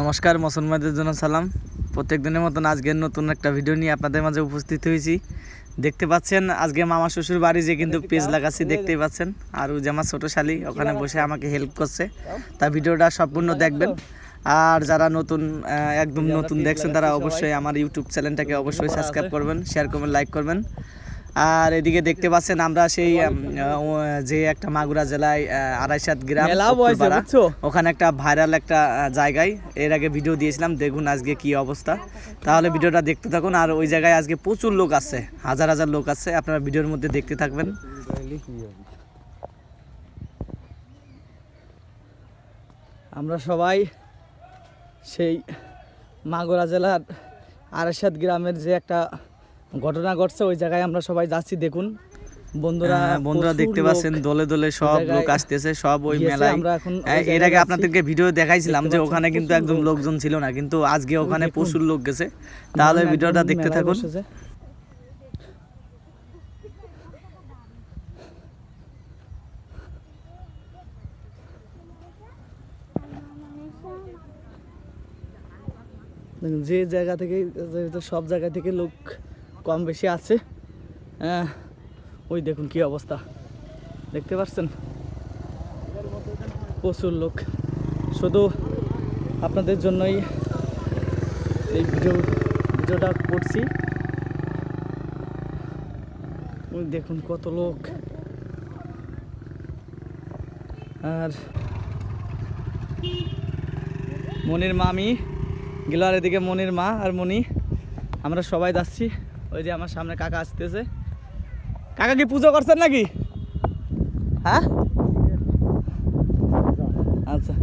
নমস্কার, মুসলমানদের জন্য সালাম। প্রত্যেক দিনের মতন আজকের নতুন একটা ভিডিও নিয়ে আপনাদের মাঝে উপস্থিত হয়েছি। দেখতে পাচ্ছেন, আজকে মামা শ্বশুর বাড়ি যে কিন্তু পেজ লাগাচ্ছি, দেখতেই পাচ্ছেন। আর ওই যে আমার ছোটো শালি, ওখানে বসে আমাকে হেল্প করছে। তা ভিডিওটা সম্পূর্ণ দেখবেন। আর যারা নতুন একদম নতুন দেখছেন, তারা অবশ্যই আমার ইউটিউব চ্যানেলটাকে অবশ্যই সাবস্ক্রাইব করবেন শেয়ার করবেন লাইক করবেন। আর এদিকে দেখতে পাচ্ছেন আমরা সেই যে একটা মাগুরা জেলায় আহ, আড়াইশাত গ্রাম? ওখানে একটা ভাইরাল একটা জায়গায়। এর আগে ভিডিও দিয়েছিলাম দেখুন আজকে কি অবস্থা। তাহলে ভিডিওটা দেখতে থাকুন আর ওই জায়গায় আজকে প্রচুর লোক আছে হাজার হাজার লোক আছে। আপনারা ভিডিওর মধ্যে দেখতে থাকবেন। আমরা সবাই সেই মাগুরা জেলার আরাসাদ গ্রামের যে একটা ঘটনা ঘটছে ওই জায়গায় আমরা সবাই যাচ্ছি দেখুন। বন্ধুরা হ্যাঁ, বন্ধুরা দেখতে পাচ্ছেন দলে দলে সব লোক আসতেছে সব ওই মেলায়। আমরা এখন হ্যাঁ, এর আগে আপনাদেরকে ভিডিও দেখাইছিলাম যে ওখানে কিন্তু একদম লোকজন ছিল না কিন্তু আজকে ওখানে প্রচুর লোক গেছে। তাহলে ভিডিওটা দেখতে থাকুন। যে জায়গা থেকে সব জায়গা থেকে লোক কম বেশি আছে। আহ, ওই দেখুন কি অবস্থা। দেখতে পাচ্ছেন? প্রচুর লোক। শুধু আপনাদের জন্যই এই ভিডিও ভিডিওটা করছি। ওই দেখুন কত লোক। আর মনির মামি গেল আর এদিকে মনির মা আর মনি। আমরা সবাই যাচ্ছি। ওই যে আমার সামনে কাকা আসতেছে। কাকা কি পুজো করছেন নাকি? হ্যাঁ? আচ্ছা।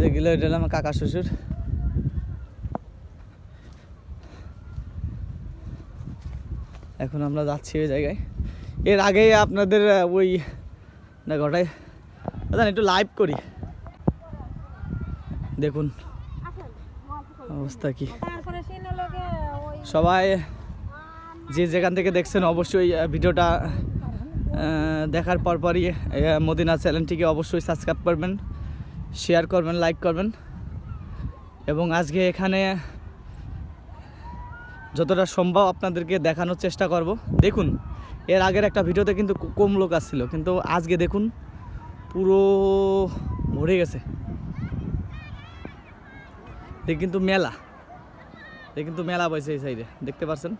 যে গেল, এটা হলো আমার কাকা শ্বশুর। এখন আমরা যাচ্ছি ওই জায়গায়। এর আগে আপনাদের ওই, না ঘটায় দাদা একটু লাইভ করি। দেখুন। অবস্থা কি? সবাই যে যেখান থেকে দেখছেন অবশ্যই ভিডিওটা দেখার পরপরই মদিনা চ্যানেলটিকে অবশ্যই সাবস্ক্রাইব করবেন শেয়ার করবেন লাইক করবেন। এবং আজকে এখানে যতটা সম্ভব আপনাদেরকে দেখানোর চেষ্টা করব। দেখুন, এর আগের একটা ভিডিওতে কিন্তু কম লোক আসছিল, কিন্তু আজকে দেখুন, পুরো ভরে গেছে। এ কিন্তু মেলা। এ কিন্তু মেলা বসে এই সাইডে, দেখতে পাচ্ছেন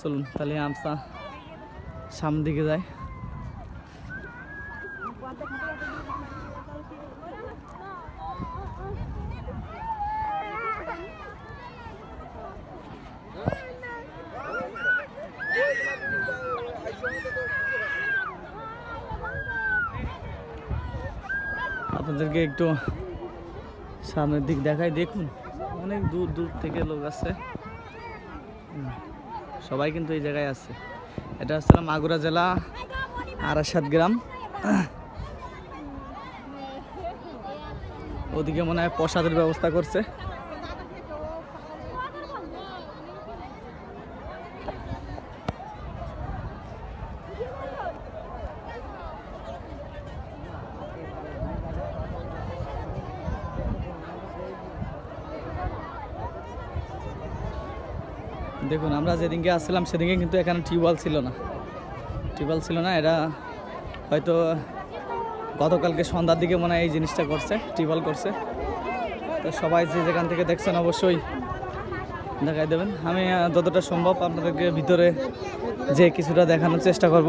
চলুন, তাহলে আমসা সামনে দিকে যাই। আপনাদেরকে একটু সামনের দিক দেখাই। দেখুন, অনেক দূর দূর থেকে লোক আছে সবাই কিন্তু এই জায়গায় আছে। এটা হচ্ছে মাগুরা জেলা, আরাসাত গ্রাম। ওদিকে মনে হয় প্রসাদের ব্যবস্থা করছে দেখুন আমরা যেদিনকে আসছিলাম, সেদিনকে কিন্তু এখানে টিউবওয়েল ছিল না। টিউবওয়েল ছিল না এটা হয়তো গতকালকে সন্ধ্যার দিকে মনে হয় এই জিনিসটা করছে, টিউবওয়েল করছে। তো সবাই যে যেখান থেকে দেখছেন অবশ্যই দেখাই দেবেন। আমি যতটা সম্ভব আপনাদেরকে ভিতরে যে কিছুটা দেখানোর চেষ্টা করব।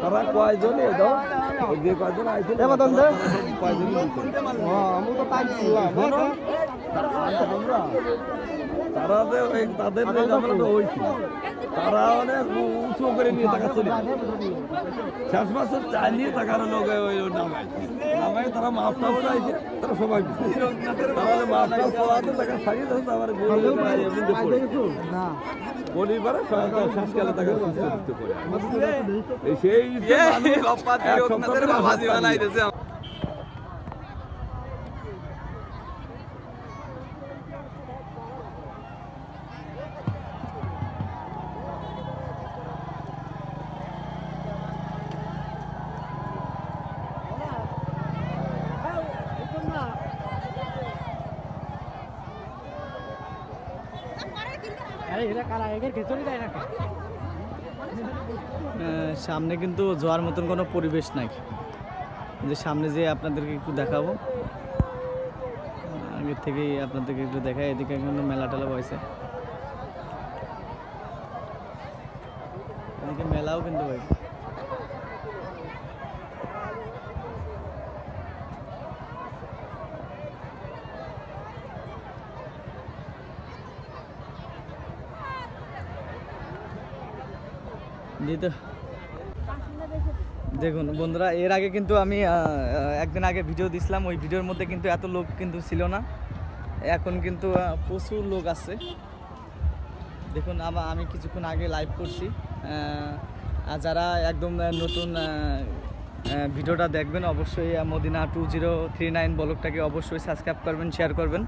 তারা কয়জন যে কয়জন আইছিল? কয়জন তারা যে তাদের যে ঝামেলাটা হয়েছিল তারা অনেক উঁচু করে নিয়ে টাকা চলে শেষ মাসে চালিয়ে টাকার লোক ওই নামায় নামায় তারা মাফ টাফ চাইছে তারা সবাই। তাহলে মাছ টাছ চাওয়াতে টাকা ছাড়িয়ে দেয় তো আবার পরিবারে শেষকালে টাকা সুস্থ দিতে সেই সামনে কিন্তু যাওয়ার মতন কোনো পরিবেশ নাই। যে সামনে যে আপনাদেরকে একটু দেখাবো। আগের থেকেই আপনাদেরকে একটু দেখায় এদিকে কিন্তু মেলা টেলা বয়েছে এদিকে মেলাও কিন্তু বয়েছে দিতে। দেখুন বন্ধুরা, এর আগে কিন্তু আমি একদিন আগে ভিডিও দিছিলাম, ওই ভিডিওর মধ্যে কিন্তু এত লোক কিন্তু ছিল না। এখন কিন্তু প্রচুর লোক আছে। দেখুন আবার আমি কিছুক্ষণ আগে লাইভ করছি। আর যারা একদম নতুন ভিডিওটা দেখবেন, অবশ্যই Madina two zero three nine ব্লগটাকে অবশ্যই সাবস্ক্রাইব করবেন শেয়ার করবেন।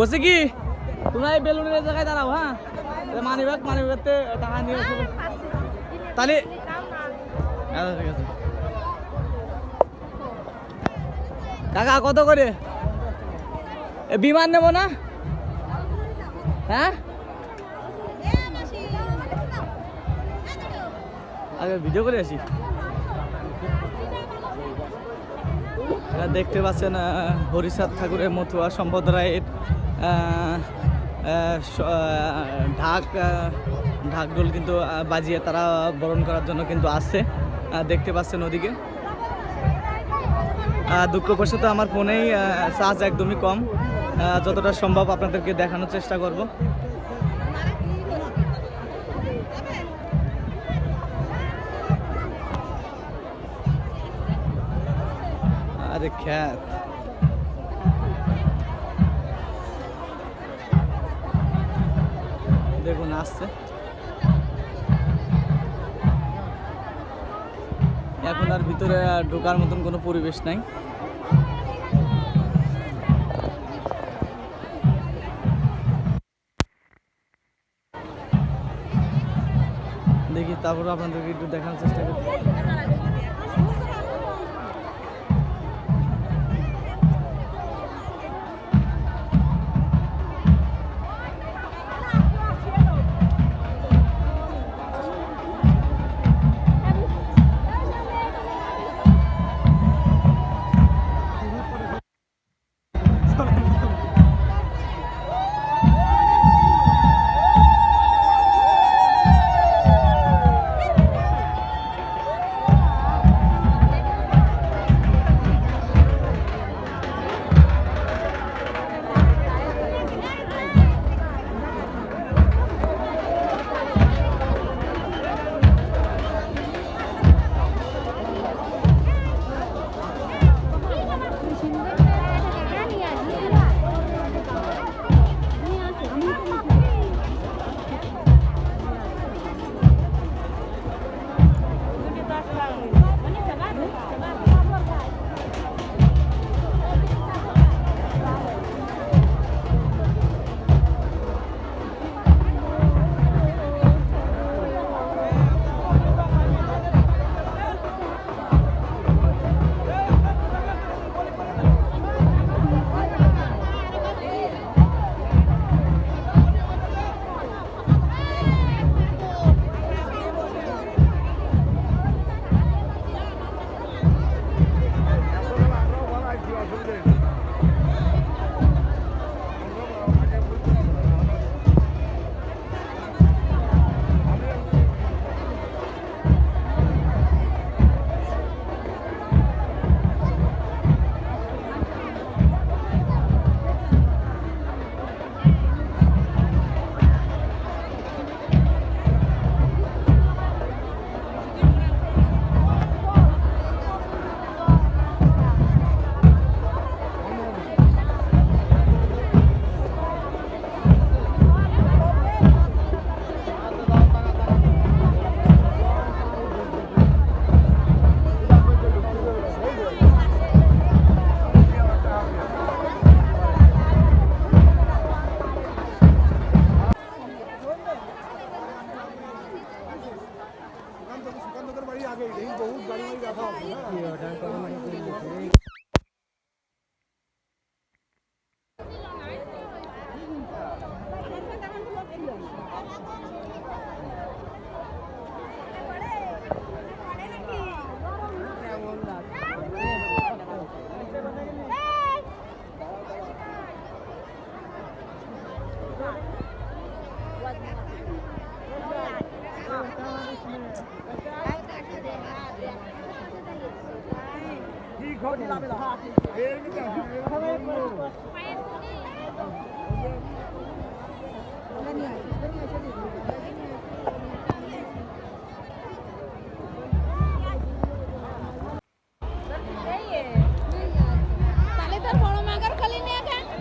বসে কি তোমরা এই বেলুনের জায়গায় দাঁড়াও হ্যাঁ? মানি ব্যাগ মানি ব্যাগতে টাকা নিয়ে তাহলে ঠিক আছে কাকা কত করে? বিমান নেব না? হ্যাঁ? আগে ভিডিও করে আসি। দেখতে পাচ্ছেন আহ, হরিচাঁদ ঠাকুরের মতুয়া সম্পদ রায়ের ঢাক আহ, ঢাকডোল কিন্তু বাজিয়ে তারা বরণ করার জন্য কিন্তু আসছে। দেখতে পাচ্ছেন ওদিকে। দুঃখবশত আমার ফোনেই চার্জ একদমই কম। যতটা সম্ভব আপনাদেরকে দেখানোর চেষ্টা করব। আরে খ্যাত। দেখুন আসছে। এখন আর ভিতরে ঢোকার মতন কোনো পরিবেশ নাই। দেখি, তারপর আপনাদেরকে একটু দেখানোর চেষ্টা করি।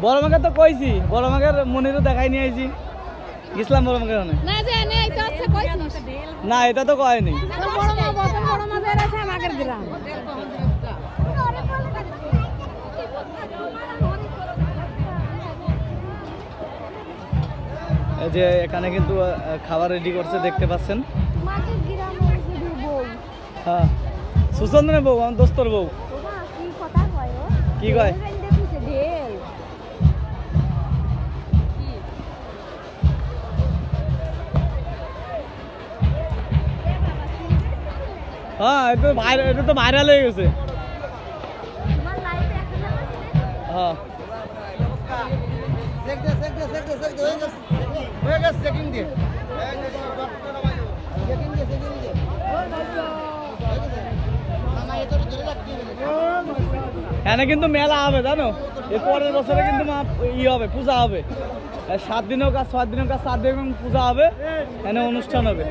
বড় মাকে তো কইছি বড় মাকে মনিরও দেখাই নিয়ে আইছি। গেছিলাম বড় মাকে ওখানে। না এটা তো কয়নি। যে এখানে কিন্তু খাবার রেডি করছে দেখতে পাচ্ছেন। হ্যাঁ। সুচন্দ্রের বউ আমার দোস্তর বউ। কি কথা কয়? হ্যাঁ এটা তো ভাইরাল এটা তো ভাইরাল হয়ে গেছে। হ্যাঁ। এখানে কিন্তু মেলা হবে জানো? এর পরের বছরে কিন্তু মা ই হবে পূজা হবে। সাত দিনের কাজ ছয় দিনের কাজ সাত দিন পূজা হবে। এখানে অনুষ্ঠান হবে।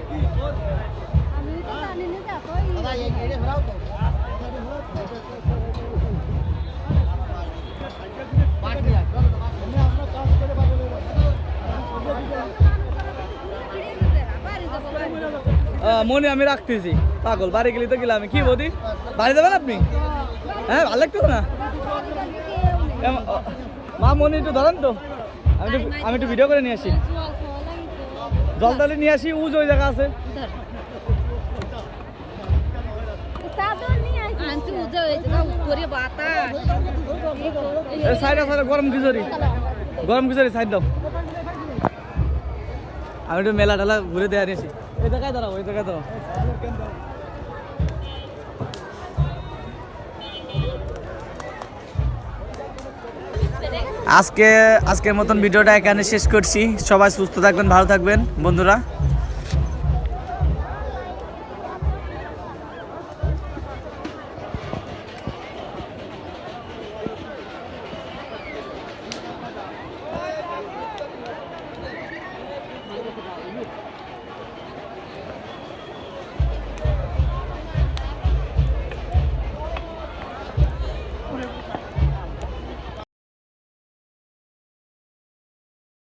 মনে আমি রাখতেছি। পাগল, বাড়ি গেলে তো গেলাম। আমি কি বৌদি? বাড়ি যাবেন আপনি? হ্যাঁ ভালো লাগতো না? মা, মনে, একটু ধরেন তো। আমি একটু আমি একটু ভিডিও করে নিয়ে আসি। জল তালে নিয়ে আসি, উজ ওই জায়গা আছে। আমি একটু মেলা টেলা ঘুরে দেয়া নিয়েছি। এই জায়গায় দাঁড়াও, এই জায়গায় দাঁড়াও। আজকে, আজকের মতন ভিডিওটা এখানে শেষ করছি। সবাই সুস্থ থাকবেন, ভালো থাকবেন, বন্ধুরা।